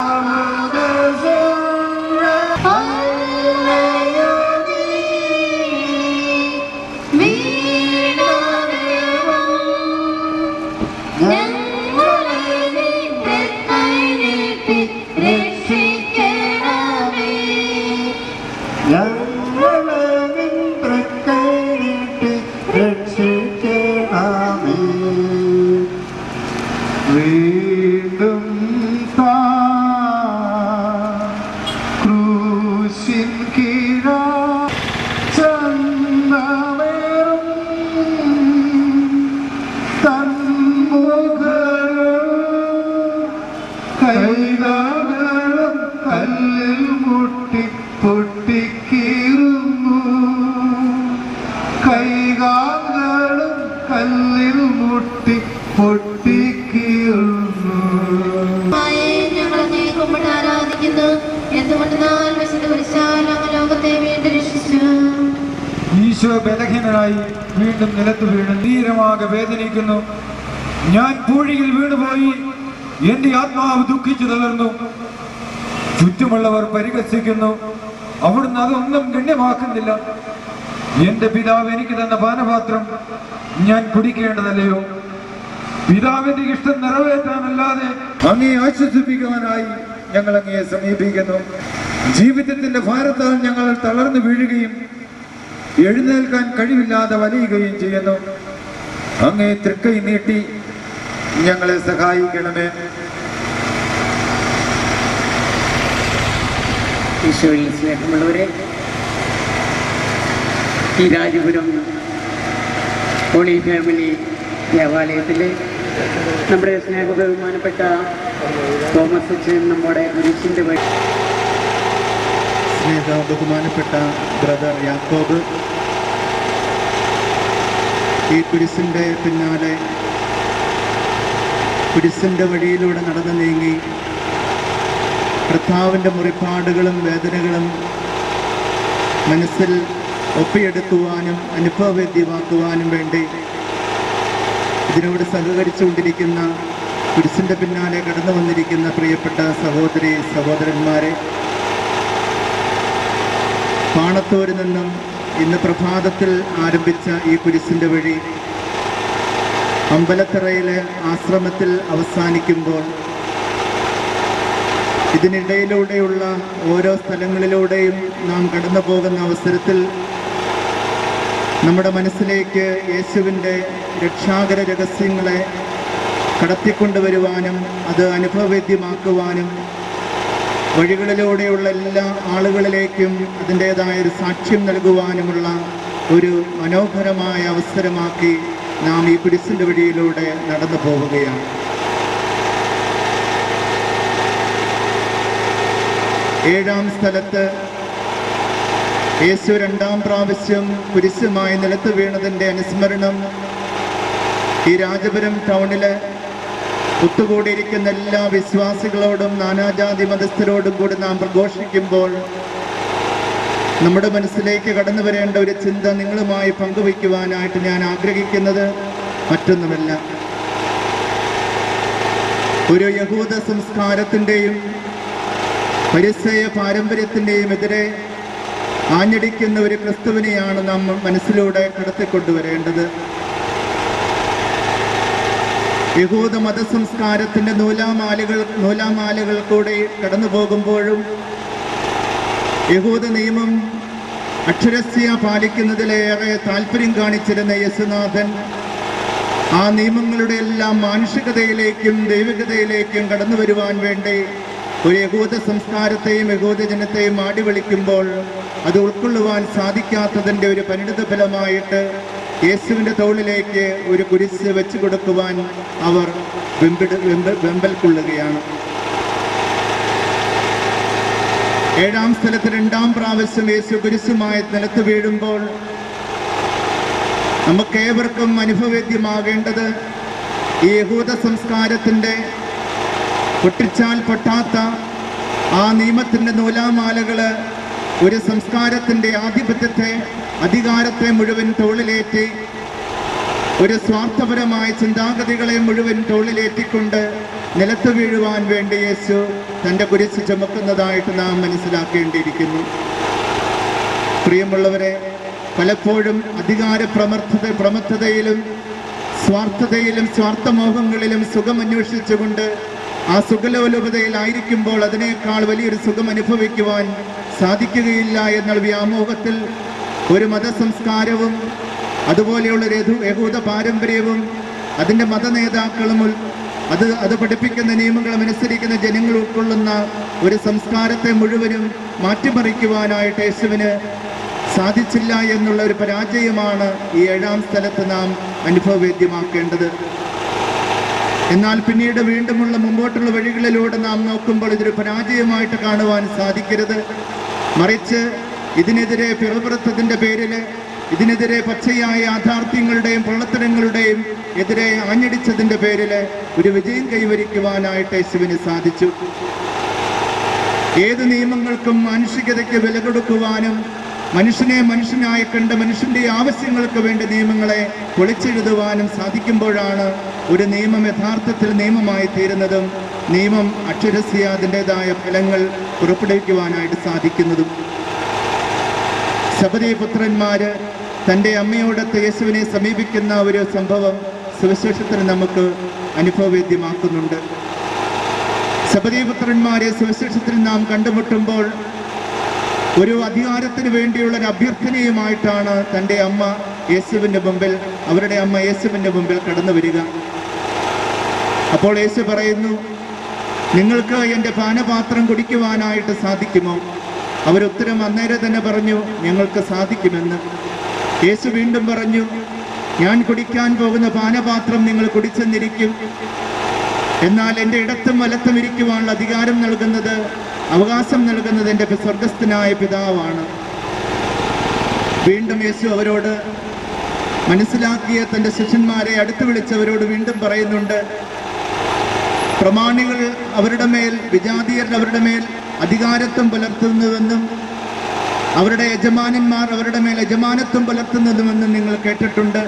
ഞങ്ങളെ കൈകാകളും കല്ലിൽ മുട്ടി പൊട്ടിക്കീറുന്നു. കൈകാകളും കല്ലിൽ മുട്ടി പൊട്ടിക്കീറുന്നു. അങ്ങ് ലോകത്തെ വീണ്ടും രക്ഷിച്ചു? ഈശോ ബലഹീനനായി വീണ്ടും നിലത്ത് വീണ് ധീരമാകെ വേദനിക്കുന്നു. ഞാൻ പൂഴിയിൽ വീണുപോയി. എന്റെ ആത്മാവ് ദുഃഖിച്ചു തളർന്നു ചുറ്റുമുള്ളവർ പരിഹസിക്കുന്നു. അവിടുന്ന് അതൊന്നും ഗണ്യമാക്കുന്നില്ല. എന്റെ പിതാവ് എനിക്ക് തന്ന പാനപാത്രം ഞാൻ കുടിക്കേണ്ടതല്ലയോ? പിതാവിന്റെ ഇഷ്ടം നിറവേറ്റാനല്ലാതെ അങ്ങേ ആശ്വസിപ്പിക്കുവാനായി ഞങ്ങൾ അങ്ങയെ സമീപിക്കുന്നു. ജീവിതത്തിന്റെ ഭാരത്താൽ ഞങ്ങൾ തളർന്നു വീഴുകയും എഴുന്നേൽക്കാൻ കഴിവില്ലാതെ വലയുകയും ചെയ്യുന്നു. അങ്ങേ തൃക്കൈ നീട്ടി ഞങ്ങളെ സഹായിക്കണമേ. ഈശോയിൽ സ്നേഹമുള്ളവരെ ഈ രാജപുരം ഹോളി ഫാമിലി ദേവാലയത്തിലെ നമ്മുടെ സ്നേഹ ബഹുമാനപ്പെട്ട തോമസ് അച്ഛൻ നമ്മുടെ വഴി സ്നേഹ ബഹുമാനപ്പെട്ട ബ്രദർ യാക്കോബ് ഈ കുരിശിന്റെ പിന്നാലെ കുരിശിന്റെ വഴിയിലൂടെ നടന്നു നീങ്ങി കർത്താവിന്റെ മുറിപ്പാടുകളും വേദനകളും മനസ്സിൽ ഒപ്പിയെടുക്കുവാനും അനുഭവവേദ്യമാക്കുവാനും വേണ്ടി ഇതിനോട് സഹകരിച്ചുകൊണ്ടിരിക്കുന്ന കുരിശിന്റെ പിന്നാലെ കടന്നു വന്നിരിക്കുന്ന പ്രിയപ്പെട്ട സഹോദരി സഹോദരന്മാരെ പാണത്തൂരിൽ നിന്നും ഇന്ന് പ്രഭാതത്തിൽ ആരംഭിച്ച ഈ കുരിശിന്റെ വഴി അമ്പലത്തറയിലെ ആശ്രമത്തിൽ അവസാനിക്കുമ്പോൾ ഇതിനിടയിലൂടെയുള്ള ഓരോ സ്ഥലങ്ങളിലൂടെയും നാം കടന്നു പോകുന്ന അവസരത്തിൽ നമ്മുടെ മനസ്സിലേക്ക് യേശുവിന്റെ രക്ഷാകര രഹസ്യങ്ങളെ കടത്തിക്കൊണ്ടുവരുവാനും അത് അനുഭവവേദ്യമാക്കുവാനും വഴികളിലൂടെയുള്ള എല്ലാ ആളുകളിലേക്കും അതിന്റേതായ ഒരു സാക്ഷ്യം നൽകുവാനുമുള്ള ഒരു മനോഹരമായ അവസരമാക്കി നാം ഈ കുരിശിന്റെ വഴിയിലൂടെ നടന്നു പോവുകയാണ്. ഏഴാം സ്ഥലത്ത് യേശു രണ്ടാം പ്രാവശ്യം കുരിശുമായി നിലത്ത് വീണതിന്റെ അനുസ്മരണം ഈ രാജപുരം ടൗണിൽ ഒത്തുകൂടിയിരിക്കുന്ന എല്ലാ വിശ്വാസികളോടും നാനാജാതി മതസ്ഥരോടും കൂടി നാം പ്രഘോഷിക്കുമ്പോൾ നമ്മുടെ മനസ്സിലേക്ക് കടന്നു വരേണ്ട ഒരു ചിന്ത നിങ്ങളുമായി പങ്കുവയ്ക്കുവാനായിട്ട് ഞാൻ ആഗ്രഹിക്കുന്നത് മറ്റൊന്നുമല്ല. ഒരു യഹൂദ സംസ്കാരത്തിന്റെയും പരിസയ പാരമ്പര്യത്തിന്റെയും എതിരെ ആഞ്ഞടിക്കുന്ന ഒരു ക്രിസ്തുവിനെയാണ് നാം മനസ്സിലൂടെ കടത്തിക്കൊണ്ടുവരേണ്ടത്. യഹൂദ മതസംസ്കാരത്തിന്റെ നൂലാമാലകൾ നൂലാമാലകൾ കൂടെ കടന്നു പോകുമ്പോഴും യഹൂദ നിയമം അക്ഷരസ്യ പാലിക്കുന്നതിലേറെ താല്പര്യം കാണിച്ചിരുന്ന യേശുനാഥൻ ആ നിയമങ്ങളുടെ എല്ലാം മാനുഷികതയിലേക്കും ദൈവികതയിലേക്കും കടന്നു വരുവാൻ വേണ്ടി ഒരു യഹൂദ സംസ്കാരത്തെയും യഹൂദ ജനത്തെയും ആടി വിളിക്കുമ്പോൾ അത് ഉൾക്കൊള്ളുവാൻ സാധിക്കാത്തതിന്റെ ഒരു പരിണിത ഫലമായിട്ട് യേശുവിന്റെ തോളിലേക്ക് ഒരു കുരിശ് വെച്ചു കൊടുക്കുവാൻ അവർ വെമ്പിട വെമ്പ വെമ്പൽ കൊള്ളുകയാണ്. ഏഴാം സ്ഥലത്ത് രണ്ടാം പ്രാവശ്യം യേശു കുരിശുമായി നിലത്ത് വീഴുമ്പോൾ നമുക്കേവർക്കും അനുഭവേദ്യമാകേണ്ടത് ഈ യഹൂദ സംസ്കാരത്തിന്റെ പൊട്ടിച്ചാൽ പൊട്ടാത്ത ആ നിയമത്തിന്റെ നൂലാമാലകൾ ഒരു സംസ്കാരത്തിന്റെ ആധിപത്യത്തെ അധികാരത്തെ മുഴുവൻ തോളിലേറ്റി ഒരു സ്വാർത്ഥപരമായ ചിന്താഗതികളെ മുഴുവൻ തോളിലേറ്റിക്കൊണ്ട് നിലത്ത് വീഴുവാൻ വേണ്ടി യേശു തന്റെ കുരിശ് ചുമക്കുന്നതായിട്ട് നാം മനസ്സിലാക്കേണ്ടിയിരിക്കുന്നു. പ്രിയമുള്ളവരെ പലപ്പോഴും അധികാര പ്രമർത്ഥത പ്രമത്തതയിലും സ്വാർത്ഥതയിലും സ്വാർത്ഥമോഹങ്ങളിലും സുഖം അന്വേഷിച്ചുകൊണ്ട് ആ സുഖലോലുപതയിലായിരിക്കുമ്പോൾ അതിനേക്കാൾ വലിയൊരു സുഖം അനുഭവിക്കുവാൻ സാധിക്കുകയില്ല എന്നുള്ള വ്യാമോഹത്തിൽ ഒരു മതസംസ്കാരവും അതുപോലെയുള്ള യഹൂദ പാരമ്പര്യവും അതിന്റെ മതനേതാക്കളും നേതാക്കളും അത് അത് പഠിപ്പിക്കുന്ന നിയമങ്ങളും അനുസരിക്കുന്ന ജനങ്ങൾ ഉൾക്കൊള്ളുന്ന ഒരു സംസ്കാരത്തെ മുഴുവനും മാറ്റിമറിക്കുവാനായിട്ട് യേശുവിന് സാധിച്ചില്ല എന്നുള്ള ഒരു പരാജയമാണ് ഈ ഏഴാം സ്ഥലത്ത് നാം അനുഭവവേദ്യമാക്കേണ്ടത്. എന്നാൽ പിന്നീട് വീണ്ടുമുള്ള മുമ്പോട്ടുള്ള വഴികളിലൂടെ നാം നോക്കുമ്പോൾ ഇതൊരു പരാജയമായിട്ട് കാണുവാൻ സാധിക്കരുത്. മറിച്ച് ഇതിനെതിരെ പിറപുറത്തതിന്റെ പേരിൽ ഇതിനെതിരെ പച്ചയായ യാഥാർത്ഥ്യങ്ങളുടെയും പൊള്ളത്തരങ്ങളുടെയും എതിരെ ആഞ്ഞടിച്ചതിന്റെ പേരിൽ ഒരു വിജയം കൈവരിക്കുവാനായിട്ട് യേശുവിന് സാധിച്ചു. ഏത് നിയമങ്ങൾക്കും മാനുഷികതയ്ക്ക് വില കൊടുക്കുവാനും മനുഷ്യനെ മനുഷ്യനായി കണ്ട് മനുഷ്യന്റെ ആവശ്യങ്ങൾക്ക് വേണ്ടി നിയമങ്ങളെ പൊളിച്ചെഴുതുവാനും സാധിക്കുമ്പോഴാണ് ഒരു നിയമം യഥാർത്ഥത്തിൽ നിയമമായി തീരുന്നതും നിയമം അക്ഷരസ്യ അതിന്റെതായ ഫലങ്ങൾ പുറപ്പെടുവിക്കുവാനായിട്ട് സാധിക്കുന്നതും. ശബരി പുത്രന്മാര് തന്റെ അമ്മയോടൊത്ത് യേശുവിനെ സമീപിക്കുന്ന ഒരു സംഭവം സുവിശേഷത്തിന് നമുക്ക് അനുഭവവേദ്യമാക്കുന്നുണ്ട്. ശബരിപുത്രന്മാരെ സുവിശേഷത്തിൽ നാം കണ്ടുമുട്ടുമ്പോൾ ഒരു അധികാരത്തിന് വേണ്ടിയുള്ള ഒരു അഭ്യർത്ഥനയുമായിട്ടാണ് തന്റെ അമ്മ യേശുവിന്റെ മുമ്പിൽ അവരുടെ അമ്മ യേശുവിന്റെ മുമ്പിൽ കടന്നു വരിക അപ്പോൾ യേശു പറയുന്നു നിങ്ങൾക്ക് എന്റെ പാനപാത്രം കുടിക്കുവാനായിട്ട് സാധിക്കുമോ? അവരുത്തരം അന്നേരം തന്നെ പറഞ്ഞു ഞങ്ങൾക്ക് സാധിക്കുമെന്ന്. യേശു വീണ്ടും പറഞ്ഞു ഞാൻ കുടിക്കാൻ പോകുന്ന പാനപാത്രം നിങ്ങൾ കുടിച്ചെന്നിരിക്കും. എന്നാൽ എന്റെ ഇടത്തും വലത്തും ഇരിക്കുവാനുള്ള അധികാരം നൽകുന്നത് അവകാശം നൽകുന്നത് എന്റെ സ്വർഗസ്ഥനായ പിതാവാണ്. വീണ്ടും യേശു അവരോട് മനസ്സിലാക്കിയ തന്റെ ശിഷ്യന്മാരെ അടുത്തു വിളിച്ചവരോട് വീണ്ടും പറയുന്നുണ്ട് പ്രമാണികൾ അവരുടെ മേൽ വിജാതീയർ അവരുടെ മേൽ അധികാരത്വം പുലർത്തുന്നുവെന്നും അവരുടെ യജമാനന്മാർ അവരുടെ മേൽ യജമാനത്വം പുലർത്തുന്നതുമെന്നും നിങ്ങൾ കേട്ടിട്ടുണ്ട്.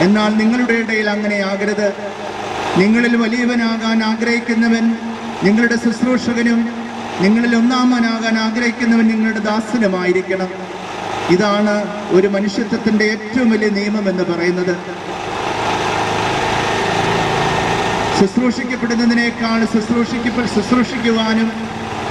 എന്നാൽ നിങ്ങളുടെ ഇടയിൽ അങ്ങനെ ആകരുത് നിങ്ങളിൽ വലിയവനാകാൻ ആഗ്രഹിക്കുന്നവൻ നിങ്ങളുടെ ശുശ്രൂഷകനും നിങ്ങളിൽ ഒന്നാമനാകാൻ ആഗ്രഹിക്കുന്നവൻ നിങ്ങളുടെ ദാസനുമായിരിക്കണം. ഇതാണ് ഒരു മനുഷ്യത്വത്തിന്റെ ഏറ്റവും വലിയ നിയമം എന്ന് പറയുന്നത്. ശുശ്രൂഷിക്കപ്പെടുന്നതിനേക്കാൾ ശുശ്രൂഷിക്കപ്പെ ശുശ്രൂഷിക്കുവാനും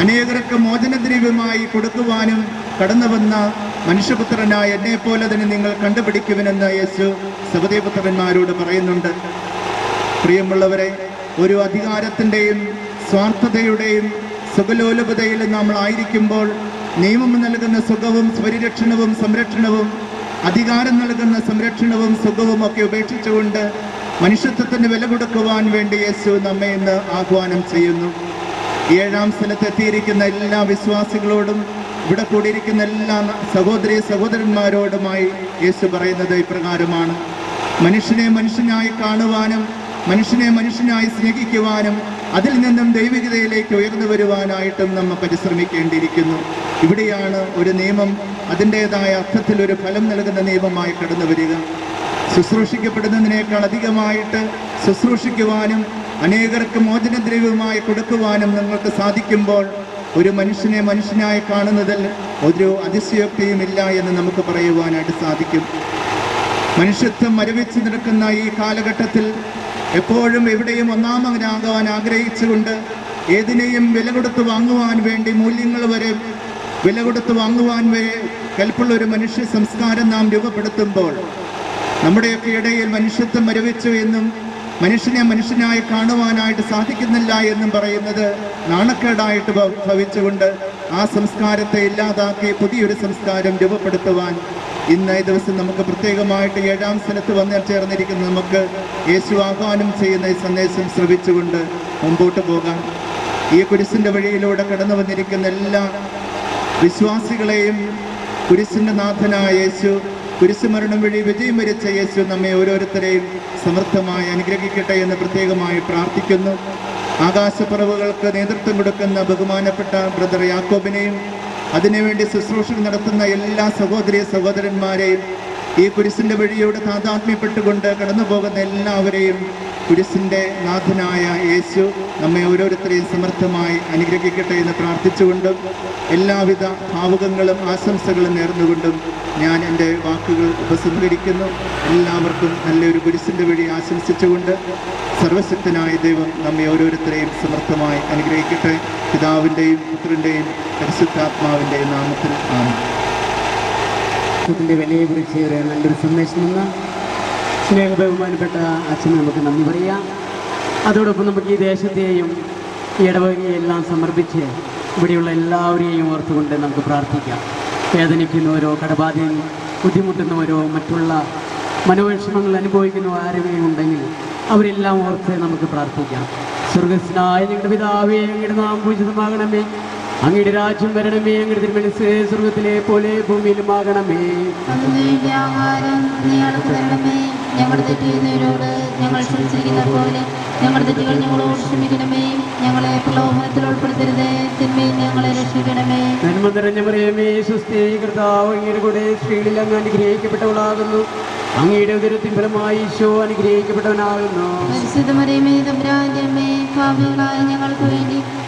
അനേകർക്ക് മോചനദ്രവ്യമായി കൊടുക്കുവാനും കടന്നു വന്ന മനുഷ്യപുത്രനായ എന്നെ പോലെ തന്നെ നിങ്ങൾ കണ്ടുപിടിക്കുമെന്ന് യേശു സഹദേവപുത്രന്മാരോട് പറയുന്നുണ്ട്. പ്രിയമുള്ളവരെ ഒരു അധികാരത്തിന്റെയും സ്വാർത്ഥതയുടെയും സുഖലോലുപതയിൽ നമ്മൾ ആയിരിക്കുമ്പോൾ നിയമം നൽകുന്ന സുഖവും പരിരക്ഷണവും സംരക്ഷണവും അധികാരം നൽകുന്ന സംരക്ഷണവും സുഖവും ഒക്കെ ഉപേക്ഷിച്ചുകൊണ്ട് മനുഷ്യത്വത്തിന് വില കൊടുക്കുവാൻ വേണ്ടി യേശു നമ്മെ ഇന്ന് ആഹ്വാനം ചെയ്യുന്നു. ഏഴാം സ്ഥലത്തെത്തിയിരിക്കുന്ന എല്ലാ വിശ്വാസികളോടും ഇവിടെ കൂടിയിരിക്കുന്ന എല്ലാ സഹോദരി സഹോദരന്മാരോടുമായി യേശു പറയുന്നത് ഇപ്രകാരമാണ്. മനുഷ്യനെ മനുഷ്യനായി കാണുവാനും മനുഷ്യനെ മനുഷ്യനായി സ്നേഹിക്കുവാനും അതിൽ നിന്നും ദൈവികതയിലേക്ക് ഉയർന്നു വരുവാനായിട്ടും നമ്മൾ പരിശ്രമിക്കേണ്ടിയിരിക്കുന്നു. ഇവിടെയാണ് ഒരു നിയമം അതിന്റെതായ അർത്ഥത്തിൽ ഒരു ഫലം നൽകുന്ന നിയമമായി കടന്നു വരിക ശുശ്രൂഷിക്കപ്പെടുന്നതിനേക്കാൾ അധികമായിട്ട് ശുശ്രൂഷിക്കുവാനും അനേകർക്ക് മോചനദ്രവ്യമായി കൊടുക്കുവാനും നിങ്ങൾക്ക് സാധിക്കുമ്പോൾ ഒരു മനുഷ്യനെ മനുഷ്യനായി കാണുന്നതിൽ ഒരു അതിശയോക്തിയും ഇല്ല എന്ന് നമുക്ക് പറയുവാനായിട്ട് സാധിക്കും. മനുഷ്യത്വം മരവിച്ച് നിൽക്കുന്ന ഈ കാലഘട്ടത്തിൽ എപ്പോഴും എവിടെയും ഒന്നാമകനാകാൻ ആഗ്രഹിച്ചുകൊണ്ട് ഏതിനെയും വില കൊടുത്ത് വാങ്ങുവാൻ വേണ്ടി മൂല്യങ്ങൾ വരെ വില കൊടുത്ത് വാങ്ങുവാൻ വരെ കൽപ്പുള്ള ഒരു മനുഷ്യ സംസ്കാരം നാം രൂപപ്പെടുത്തുമ്പോൾ നമ്മുടെയൊക്കെ ഇടയിൽ മനുഷ്യത്വം മരവിച്ചു എന്നും മനുഷ്യനെ മനുഷ്യനായി കാണുവാനായിട്ട് സാധിക്കുന്നില്ല എന്നും പറയുന്നത് നാണക്കേടായിട്ട് ഭവിച്ചുകൊണ്ട് ആ സംസ്കാരത്തെ ഇല്ലാതാക്കി പുതിയൊരു സംസ്കാരം രൂപപ്പെടുത്തുവാൻ ഇന്ന് ഈ ദിവസം നമുക്ക് പ്രത്യേകമായിട്ട് ഏഴാം സ്ഥലത്ത് വന്ന് ചേർന്നിരിക്കുന്ന നമുക്ക് യേശു ആഹ്വാനം ചെയ്യുന്ന ഈ സന്ദേശം ശ്രവിച്ചുകൊണ്ട് മുമ്പോട്ട് പോകാം. ഈ കുരിശിന്റെ വഴിയിലൂടെ കടന്നു വന്നിരിക്കുന്ന എല്ലാ വിശ്വാസികളെയും കുരിശിന്റെ നാഥനായ യേശു കുരിശുമരണം വഴി വിജയം വരിച്ച യേശു നമ്മെ ഓരോരുത്തരെയും സമർത്ഥമായി അനുഗ്രഹിക്കട്ടെ എന്ന് പ്രത്യേകമായി പ്രാർത്ഥിക്കുന്നു. ആകാശപ്പറവുകൾക്ക് നേതൃത്വം കൊടുക്കുന്ന ബഹുമാനപ്പെട്ട ബ്രദർ യാക്കോബിനെയും അതിനുവേണ്ടി ശുശ്രൂഷ നടത്തുന്ന എല്ലാ സഹോദരി സഹോദരന്മാരെയും ഈ കുരിശിന്റെ വഴിയോട് താതാത്മ്യപ്പെട്ടുകൊണ്ട് കടന്നു പോകുന്ന എല്ലാവരെയും കുരിശിന്റെ നാഥനായ യേശു നമ്മെ ഓരോരുത്തരെയും സമർത്ഥമായി അനുഗ്രഹിക്കട്ടെ എന്ന് പ്രാർത്ഥിച്ചുകൊണ്ടും എല്ലാവിധ ഭാവുകങ്ങളും ആശംസകളും നേർന്നുകൊണ്ടും ഞാൻ എന്റെ വാക്കുകൾ ഉപസംഹരിക്കുന്നു. എല്ലാവർക്കും നല്ലൊരു കുരിശിന്റെ വഴി ആശംസിച്ചുകൊണ്ട് സർവശക്തനായ ദൈവം നമ്മെ ഓരോരുത്തരെയും സമർത്ഥമായി അനുഗ്രഹിക്കട്ടെ. പിതാവിന്റെയും പുത്രന്റെയും പരിശുദ്ധാത്മാവിന്റെയും നാമത്തിൽ ആണ് ത്തിന്റെ വിലയെ കുറിച്ച് ഒരു നല്ലൊരു സന്ദേശം നിന്ന് സ്നേഹ ബഹുമാനപ്പെട്ട അച്ഛന് നമുക്ക് നന്ദി പറയാം അതോടൊപ്പം നമുക്ക് ഈ ദേശത്തെയും എല്ലാം സമർപ്പിച്ച് ഇവിടെയുള്ള എല്ലാവരെയും ഓർത്തുകൊണ്ട് നമുക്ക് പ്രാർത്ഥിക്കാം. വേദനിക്കുന്നവരോ കടബാധയിൽ ബുദ്ധിമുട്ടുന്നവരോ മറ്റുള്ള മനോവിഷമങ്ങൾ അനുഭവിക്കുന്ന ആരെങ്കിലും ഉണ്ടെങ്കിൽ അവരെല്ലാം ഓർത്ത് നമുക്ക് പ്രാർത്ഥിക്കാം. സ്വർഗസ്നായ ഞങ്ങളുടെ പിതാവേ അങ്ങയുടെ നാം പൂജിതമാകണമേ. അങ്ങയുടെ രാജ്യം വരണമേ അങ്ങയുടെ തിരുമനസ് സ്വർഗത്തിലെ പോലെ ഭൂമിയിലുമാകണമേ ആകണമേ ഞങ്ങളുടെ ഞങ്ങൾ ക്ഷമിച്ചിരിക്കുന്ന പോലെ ഞങ്ങളുടെ തെറ്റുകൾ ഞങ്ങളോട് ക്ഷമിക്കണമേ. ഞങ്ങളെ പ്രലോഭനത്തിൽ ഉൾപ്പെടുത്തരുതേ. തിന്മയിൽ ഞങ്ങളെ രക്ഷിക്കണമേ. നന്മ നിറഞ്ഞ മറിയമേ സുസ്ഥി കർത്താവ് അങ്ങയുടെ കൂടെ സ്ത്രീകളിൽ അങ്ങ് അനുഗ്രഹിക്കപ്പെട്ടവളാകുന്നു. അങ്ങയുടെ ഉദരത്തിൻ ഫലമായി ഈശോ അനുഗ്രഹിക്കപ്പെട്ടവനാകുന്നു. ഞങ്ങൾക്ക് വേണ്ടി